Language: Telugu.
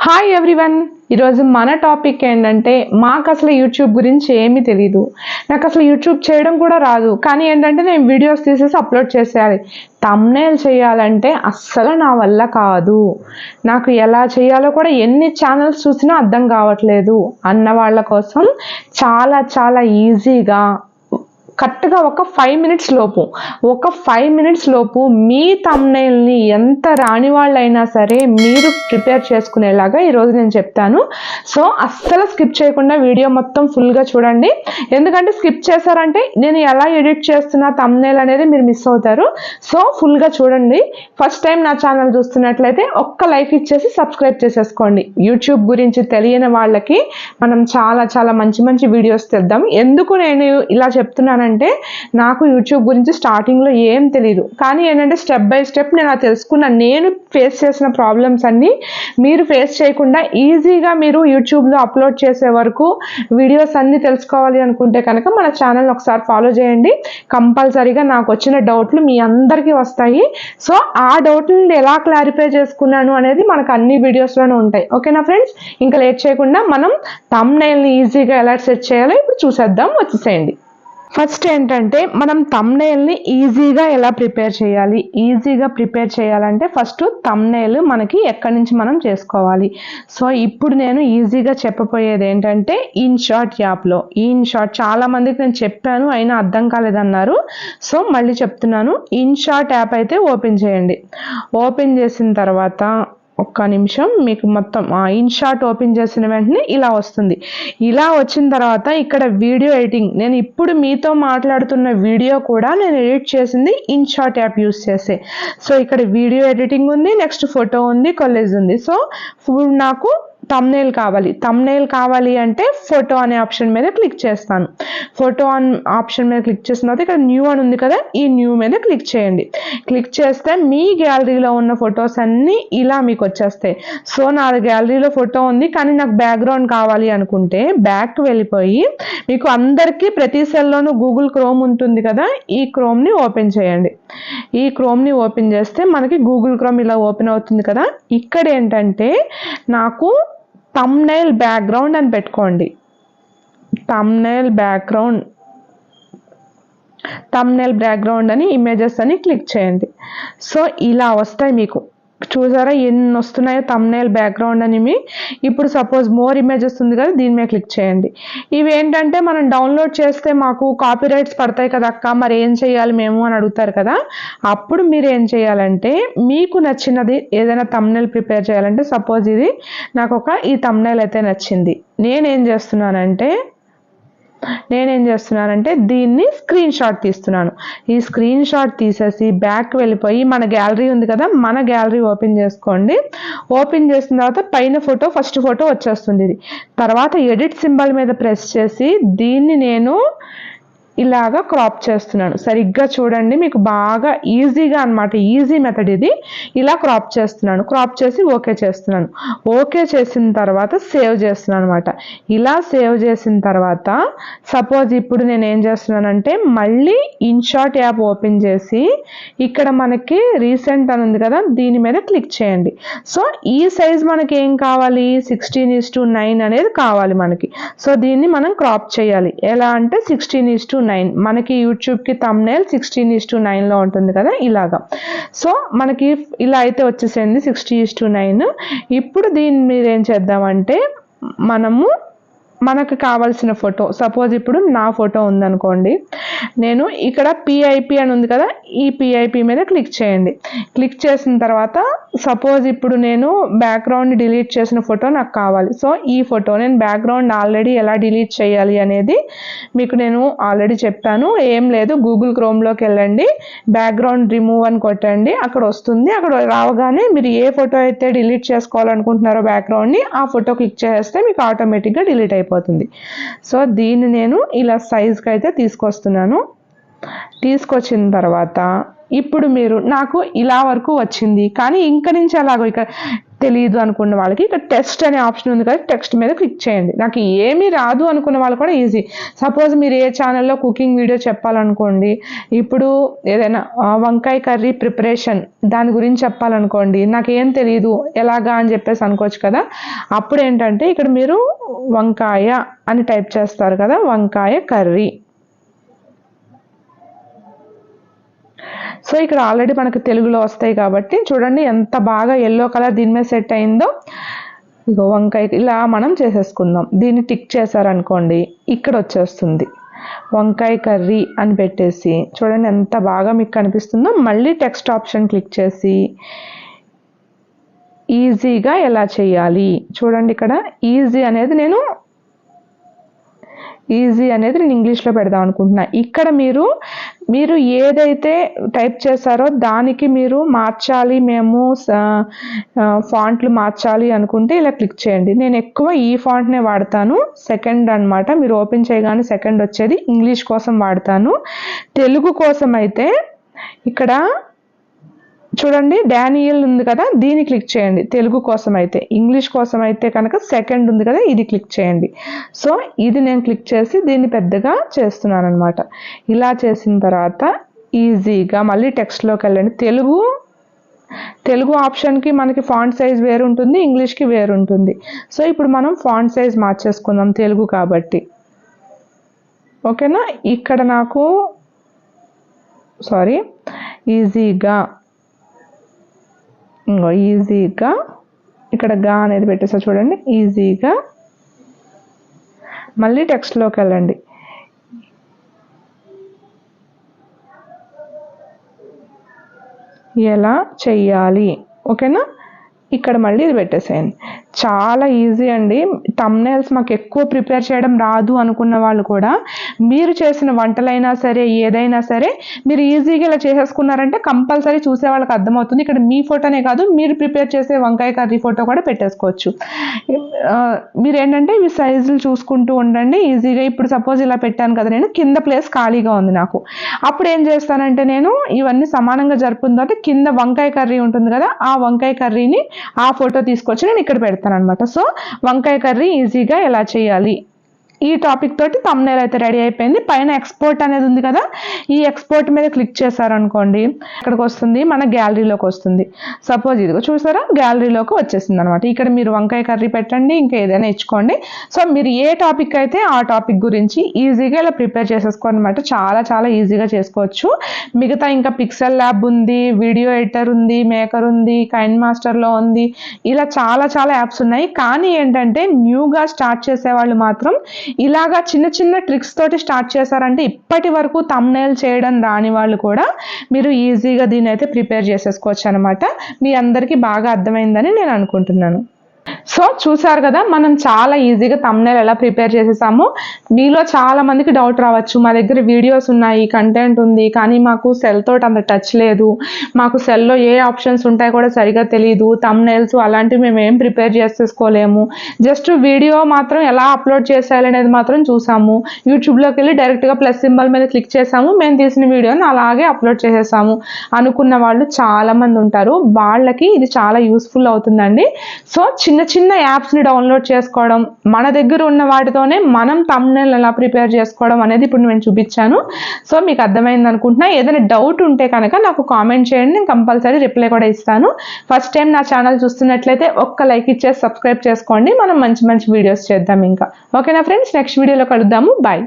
హాయ్ ఎవ్రీవన్ ఈరోజు మన టాపిక్ ఏంటంటే మాకు అసలు యూట్యూబ్ గురించి ఏమీ తెలియదు నాకు అసలు యూట్యూబ్ చేయడం కూడా రాదు. కానీ ఏంటంటే నేను వీడియోస్ తీసేసి అప్లోడ్ చేసేయాలి. తమ్నేల్ చేయాలంటే అస్సలు నా వల్ల కాదు. నాకు ఎలా చేయాలో కూడా ఎన్ని ఛానల్స్ చూసినా అర్థం కావట్లేదు. అన్న వాళ్ళ కోసం చాలా చాలా ఈజీగా కరెక్ట్గా ఒక ఫైవ్ మినిట్స్ లోపు ఒక ఫైవ్ మినిట్స్ లోపు మీ తమ్నైల్ని ఎంత రాని వాళ్ళైనా సరే మీరు ప్రిపేర్ చేసుకునేలాగా ఈరోజు నేను చెప్తాను. సో అస్సలు స్కిప్ చేయకుండా వీడియో మొత్తం ఫుల్గా చూడండి. ఎందుకంటే స్కిప్ చేశారంటే నేను ఎలా ఎడిట్ చేస్తున్నా తమ్నైల్ అనేది మీరు మిస్ అవుతారు. సో ఫుల్గా చూడండి. ఫస్ట్ టైం నా ఛానల్ చూస్తున్నట్లయితే ఒక్క లైక్ ఇచ్చేసి సబ్స్క్రైబ్ చేసేసుకోండి. యూట్యూబ్ గురించి తెలియని వాళ్ళకి మనం చాలా చాలా మంచి మంచి వీడియోస్ తెద్దాం. ఎందుకు నేను ఇలా చెప్తున్నాను చెప్పానంటే నాకు యూట్యూబ్ గురించి స్టార్టింగ్లో ఏం తెలియదు కానీ ఏంటంటే స్టెప్ బై స్టెప్ నేను అది తెలుసుకున్న నేను ఫేస్ చేసిన ప్రాబ్లమ్స్ అన్నీ మీరు ఫేస్ చేయకుండా ఈజీగా మీరు యూట్యూబ్లో అప్లోడ్ చేసే వరకు వీడియోస్ అన్నీ తెలుసుకోవాలి అనుకుంటే కనుక మన ఛానల్ ఒకసారి ఫాలో చేయండి. కంపల్సరీగా నాకు వచ్చిన డౌట్లు మీ అందరికీ వస్తాయి. సో ఆ డౌట్లు ఎలా క్లారిఫై చేసుకున్నాను అనేది మనకు అన్ని వీడియోస్లోనే ఉంటాయి. ఓకేనా ఫ్రెండ్స్ ఇంకా లేట్ చేయకుండా మనం తమ్నైల్ని ఈజీగా ఎలా సెట్ చేయాలో ఇప్పుడు చూసేద్దాం. వచ్చేసేయండి. ఫస్ట్ ఏంటంటే మనం తమ్నేల్ని ఈజీగా ఎలా ప్రిపేర్ చేయాలి? ఈజీగా ప్రిపేర్ చేయాలంటే ఫస్ట్ తమ్నేల్ మనకి ఎక్కడి నుంచి మనం చేసుకోవాలి? సో ఇప్పుడు నేను ఈజీగా చెప్పబోయేది ఏంటంటే ఇన్ షార్ట్ యాప్లో ఇన్ షార్ట్ చాలా మందికి నేను చెప్పాను అయినా అర్థం కాలేదన్నారు. సో మళ్ళీ చెప్తున్నాను. ఇన్ షార్ట్ యాప్ అయితే ఓపెన్ చేయండి. ఓపెన్ చేసిన తర్వాత ఒక్క నిమిషం మీకు మొత్తం ఇన్ షాట్ ఓపెన్ చేసిన వెంటనే ఇలా వస్తుంది. ఇలా వచ్చిన తర్వాత ఇక్కడ వీడియో ఎడిటింగ్ నేను ఇప్పుడు మీతో మాట్లాడుతున్న వీడియో కూడా నేను ఎడిట్ చేసింది ఇన్ షాట్ యాప్ యూస్ చేసే. సో ఇక్కడ వీడియో ఎడిటింగ్ ఉంది నెక్స్ట్ ఫోటో ఉంది కొలేజ్ ఉంది. సో ఇప్పుడు నాకు తమ్నేల్ కావాలి. తమ్నేల్ కావాలి అంటే ఫోటో అనే ఆప్షన్ మీద క్లిక్ చేస్తాను. ఫోటో అన్ ఆప్షన్ మీద క్లిక్ చేసిన తర్వాత ఇక్కడ న్యూ అని ఉంది కదా ఈ న్యూ మీద క్లిక్ చేయండి. క్లిక్ చేస్తే మీ గ్యాలరీలో ఉన్న ఫొటోస్ అన్నీ ఇలా మీకు వచ్చేస్తాయి. సో నా గ్యాలరీలో ఫోటో ఉంది కానీ నాకు బ్యాక్గ్రౌండ్ కావాలి అనుకుంటే బ్యాక్ వెళ్ళిపోయి మీకు అందరికీ ప్రతి సెల్లోనూ గూగుల్ క్రోమ్ ఉంటుంది కదా ఈ క్రోమ్ని ఓపెన్ చేయండి. ఈ క్రోమ్ని ఓపెన్ చేస్తే మనకి గూగుల్ క్రోమ్ ఇలా ఓపెన్ అవుతుంది కదా. ఇక్కడ ఏంటంటే నాకు తమ్నైల్ బ్యాక్గ్రౌండ్ అని పెట్టుకోండి. తమ్నైల్ బ్యాక్గ్రౌండ్ తమ్నైల్ బ్యాక్గ్రౌండ్ అని ఇమేజెస్ అని క్లిక్ చేయండి. సో ఇలా వస్తాయి మీకు. చూసారా? ఎన్ని వస్తున్నాయో తమ్నైల్ బ్యాక్గ్రౌండ్ అని మీ ఇప్పుడు సపోజ్ మోర్ ఇమేజెస్ ఉంది కదా దీని మీద క్లిక్ చేయండి. ఇవి ఏంటంటే మనం డౌన్లోడ్ చేస్తే మాకు కాపీ రైట్స్ పడతాయి కదా అక్క మరి ఏం చేయాలి మేము అని అడుగుతారు కదా. అప్పుడు మీరు ఏం చేయాలంటే మీకు నచ్చినది ఏదైనా తమ్నైల్ ప్రిపేర్ చేయాలంటే సపోజ్ ఇది నాకు ఒక ఈ తమ్నైల్ అయితే నచ్చింది. నేనేం చేస్తున్నానంటే నేనేం చేస్తున్నానంటే దీన్ని స్క్రీన్ షాట్ తీస్తున్నాను. ఈ స్క్రీన్ షాట్ తీసేసి బ్యాక్ వెళ్ళిపోయి మన గ్యాలరీ ఉంది కదా మన గ్యాలరీ ఓపెన్ చేసుకోండి. ఓపెన్ చేసిన తర్వాత పైన ఫోటో ఫస్ట్ ఫోటో వచ్చేస్తుంది ఇది. తర్వాత ఎడిట్ సింబల్ మీద ప్రెస్ చేసి దీన్ని నేను ఇలాగా క్రాప్ చేస్తున్నాను. సరిగ్గా చూడండి మీకు బాగా ఈజీగా అనమాట ఈజీ మెథడ్ ఇది. ఇలా క్రాప్ చేస్తున్నాను క్రాప్ చేసి ఓకే చేస్తున్నాను. ఓకే చేసిన తర్వాత సేవ్ చేస్తున్నాను అనమాట ఇలా సేవ్ చేసిన తర్వాత సపోజ్ ఇప్పుడు నేను ఏం చేస్తున్నానంటే మళ్ళీ ఇన్షాట్ యాప్ ఓపెన్ చేసి ఇక్కడ మనకి రీసెంట్ అని ఉంది కదా దీని మీద క్లిక్ చేయండి. సో ఈ సైజ్ మనకి ఏం కావాలి? సిక్స్టీన్ ఈస్ టు నైన్ అనేది కావాలి మనకి. సో దీన్ని మనం క్రాప్ చేయాలి. ఎలా అంటే సిక్స్టీన్ ఈస్ టు నైన్ మనకి యూట్యూబ్కి తమ్నేల్ సిక్స్టీన్ ఈస్ టు నైన్లో ఉంటుంది కదా ఇలాగా. సో మనకి ఇలా అయితే వచ్చేసింది సిక్స్టీ ఈస్ టు నైన్ ఇప్పుడు దీని మీద ఏం చేద్దామంటే మనము మనకు కావాల్సిన ఫోటో సపోజ్ ఇప్పుడు నా ఫోటో ఉందనుకోండి నేను ఇక్కడ పిఐపి అని ఉంది కదా ఈ పిఐపి మీద క్లిక్ చేయండి. క్లిక్ చేసిన తర్వాత సపోజ్ ఇప్పుడు నేను బ్యాక్గ్రౌండ్ డిలీట్ చేసిన ఫోటో నాకు కావాలి. సో ఈ ఫోటో నేను బ్యాక్గ్రౌండ్ ఆల్రెడీ ఎలా డిలీట్ చేయాలి అనేది మీకు నేను ఆల్రెడీ చెప్పాను. ఏం లేదు గూగుల్ క్రోమ్లోకి వెళ్ళండి బ్యాక్గ్రౌండ్ రిమూవ్ అని కొట్టండి అక్కడ వస్తుంది. అక్కడ రావగానే మీరు ఏ ఫోటో అయితే డిలీట్ చేసుకోవాలనుకుంటున్నారో బ్యాక్గ్రౌండ్ని ఆ ఫోటో క్లిక్ చేస్తే మీకు ఆటోమేటిక్గా డిలీట్ అయిపోతుంది. సో దీన్ని నేను ఇలా సైజ్కి అయితే తీసుకొస్తున్నాను. తీసుకొచ్చిన తర్వాత ఇప్పుడు మీరు నాకు ఇలా వరకు వచ్చింది. కానీ ఇంక నుంచి అలాగో ఇక తెలియదు అనుకున్న వాళ్ళకి ఇక్కడ టెక్స్ట్ అనే ఆప్షన్ ఉంది కదా టెక్స్ట్ మీద క్లిక్ చేయండి. నాకు ఏమీ రాదు అనుకున్న వాళ్ళు కూడా ఈజీ. సపోజ్ మీరు ఏ ఛానల్లో కుకింగ్ వీడియో చెప్పాలనుకోండి ఇప్పుడు ఏదైనా వంకాయ కర్రీ ప్రిపరేషన్ దాని గురించి చెప్పాలనుకోండి నాకు ఏం తెలియదు ఎలాగా అని చెప్పేసి అనుకోవచ్చు కదా అప్పుడు ఏంటంటే ఇక్కడ మీరు వంకాయ అని టైప్ చేస్తారు కదా వంకాయ కర్రీ. సో ఇక్కడ ఆల్రెడీ మనకు తెలుగులో వస్తాయి కాబట్టి చూడండి ఎంత బాగా ఎల్లో కలర్ దీని మీద సెట్ అయిందో. ఇగో వంకాయ ఇలా మనం చేసేసుకుందాం. దీన్ని టిక్ చేశారనుకోండి ఇక్కడ వచ్చేస్తుంది. వంకాయ కర్రీ అని పెట్టేసి చూడండి ఎంత బాగా మీకు కనిపిస్తుందో. మళ్ళీ టెక్స్ట్ ఆప్షన్ క్లిక్ చేసి ఈజీగా ఎలా చేయాలి? చూడండి ఇక్కడ ఈజీ అనేది నేను ఈజీ అనేది నేను ఇంగ్లీష్లో పెడదాం అనుకుంటున్నా. ఇక్కడ మీరు మీరు ఏదైతే టైప్ చేశారో దానికి మీరు మార్చాలి మేము ఫాంట్లు మార్చాలి అనుకుంటే ఇలా క్లిక్ చేయండి. నేను ఎక్కువ ఈ ఫాంట్నే వాడతాను. సెకండ్ అన్నమాట మీరు ఓపెన్ చేయగానే సెకండ్ వచ్చేది. ఇంగ్లీష్ కోసం వాడతాను. తెలుగు కోసం అయితే ఇక్కడ చూడండి డానియల్ ఉంది కదా దీన్ని క్లిక్ చేయండి. తెలుగు కోసం అయితే ఇంగ్లీష్ కోసం అయితే కనుక సెకండ్ ఉంది కదా ఇది క్లిక్ చేయండి. సో ఇది నేను క్లిక్ చేసి దీన్ని పెద్దగా చేస్తున్నాను అనమాట ఇలా చేసిన తర్వాత ఈజీగా మళ్ళీ టెక్స్ట్లోకి వెళ్ళండి. తెలుగు తెలుగు ఆప్షన్కి మనకి ఫాంట్ సైజ్ వేరు ఉంటుంది ఇంగ్లీష్కి వేరు ఉంటుంది సో ఇప్పుడు మనం ఫాంట్ సైజ్ మార్చేసుకుందాం తెలుగు కాబట్టి. ఓకేనా? ఇక్కడ నాకు సారీ ఈజీగా ఇంకో ఈజీగా ఇక్కడ గా అనేది పెట్టేసా చూడండి ఈజీగా. మళ్ళీ టెక్స్ట్లోకి వెళ్ళండి. ఎలా చెయ్యాలి? ఓకేనా? ఇక్కడ మళ్ళీ ఇది పెట్టేసేయండి. చాలా ఈజీ అండి. తమ్నేల్స్ మాకు ఎక్కువ ప్రిపేర్ చేయడం రాదు అనుకున్న వాళ్ళు కూడా మీరు చేసిన వంటలైనా సరే ఏదైనా సరే మీరు ఈజీగా ఇలా చేసేసుకున్నారంటే కంపల్సరీ చూసే వాళ్ళకి అర్థమవుతుంది. ఇక్కడ మీ ఫోటోనే కాదు మీరు ప్రిపేర్ చేసే వంకాయ కర్రీ ఫోటో కూడా పెట్టేసుకోవచ్చు. మీరు ఏంటంటే ఇవి సైజులు చూసుకుంటూ ఉండండి. ఈజీగా ఇప్పుడు సపోజ్ ఇలా పెట్టాను కదా నేను కింద ప్లేస్ ఖాళీగా ఉంది నాకు. అప్పుడు ఏం చేస్తానంటే నేను ఇవన్నీ సమానంగా జరుపుకున్న తర్వాత కింద వంకాయ కర్రీ ఉంటుంది కదా ఆ వంకాయ కర్రీని ఆ ఫోటో తీసుకొచ్చి నేను ఇక్కడ పెడతాను. అనమాట సో వంకాయ కర్రీ ఈజీగా ఎలా చేయాలి? ఈ టాపిక్ తోటి తమ్నేల్ అయితే రెడీ అయిపోయింది. పైన ఎక్స్పోర్ట్ అనేది ఉంది కదా ఈ ఎక్స్పోర్ట్ మీద క్లిక్ చేశారనుకోండి ఇక్కడికి వస్తుంది మన గ్యాలరీలోకి వస్తుంది. సపోజ్ ఇదిగో చూసారా గ్యాలరీలోకి వచ్చేసింది అనమాట ఇక్కడ మీరు వంకాయ కర్రీ పెట్టండి ఇంకా ఏదైనా ఇచ్చుకోండి. సో మీరు ఏ టాపిక్ అయితే ఆ టాపిక్ గురించి ఈజీగా ఇలా ప్రిపేర్ చేసేసుకోండి అనమాట చాలా చాలా ఈజీగా చేసుకోవచ్చు. మిగతా ఇంకా పిక్సెల్ ల్యాబ్ ఉంది వీడియో ఎడిటర్ ఉంది మేకర్ ఉంది కైండ్ మాస్టర్లో ఉంది. ఇలా చాలా చాలా యాప్స్ ఉన్నాయి. కానీ ఏంటంటే న్యూగా స్టార్ట్ చేసే వాళ్ళు మాత్రం ఇలాగా చిన్న చిన్న ట్రిక్స్ తోటి స్టార్ట్ చేశారంటే ఇప్పటి వరకు తమ్నేల్ చేయడం రాని వాళ్ళు కూడా మీరు ఈజీగా దీన్ని అయితే ప్రిపేర్ చేసేసుకోవచ్చు అనమాట మీ అందరికీ బాగా అర్థమైందని నేను అనుకుంటున్నాను. సో చూసారు కదా మనం చాలా ఈజీగా తమ్నేల్ ఎలా ప్రిపేర్ చేసేసాము. మీలో చాలా మందికి డౌట్ రావచ్చు. మా దగ్గర వీడియోస్ ఉన్నాయి కంటెంట్ ఉంది కానీ మాకు సెల్ తోటి అంత టచ్ లేదు. మాకు సెల్లో ఏ ఆప్షన్స్ ఉంటాయో కూడా సరిగా తెలియదు తమ్నేల్స్ అలాంటివి మేము ఏం ప్రిపేర్ చేసేసుకోలేము. జస్ట్ వీడియో మాత్రం ఎలా అప్లోడ్ చేసేయాలనేది మాత్రం చూసాము. యూట్యూబ్లోకి వెళ్ళి డైరెక్ట్గా ప్లస్ సింబల్ మీద క్లిక్ చేసాము. మేము తీసిన వీడియోని అలాగే అప్లోడ్ చేసేసాము. అనుకున్న వాళ్ళు చాలామంది ఉంటారు. వాళ్ళకి ఇది చాలా యూస్ఫుల్ అవుతుందండి. సో చిన్న చిన్న యాప్స్ని డౌన్లోడ్ చేసుకోవడం మన దగ్గర ఉన్న వాటితోనే మనం తమ్నెల్ ఎలా ప్రిపేర్ చేసుకోవడం అనేది ఇప్పుడు నేను చూపించాను. సో మీకు అర్థమైంది అనుకుంటున్నా. ఏదైనా డౌట్ ఉంటే కనుక నాకు కామెంట్ చేయండి. నేను కంపల్సరీ రిప్లై కూడా ఇస్తాను. ఫస్ట్ టైం నా ఛానల్ చూస్తున్నట్లయితే ఒక్క లైక్ ఇచ్చేసి సబ్స్క్రైబ్ చేసుకోండి. మనం మంచి మంచి వీడియోస్ చేద్దాం ఇంకా. ఓకేనా ఫ్రెండ్స్ నెక్స్ట్ వీడియోలో కలుద్దాము. బాయ్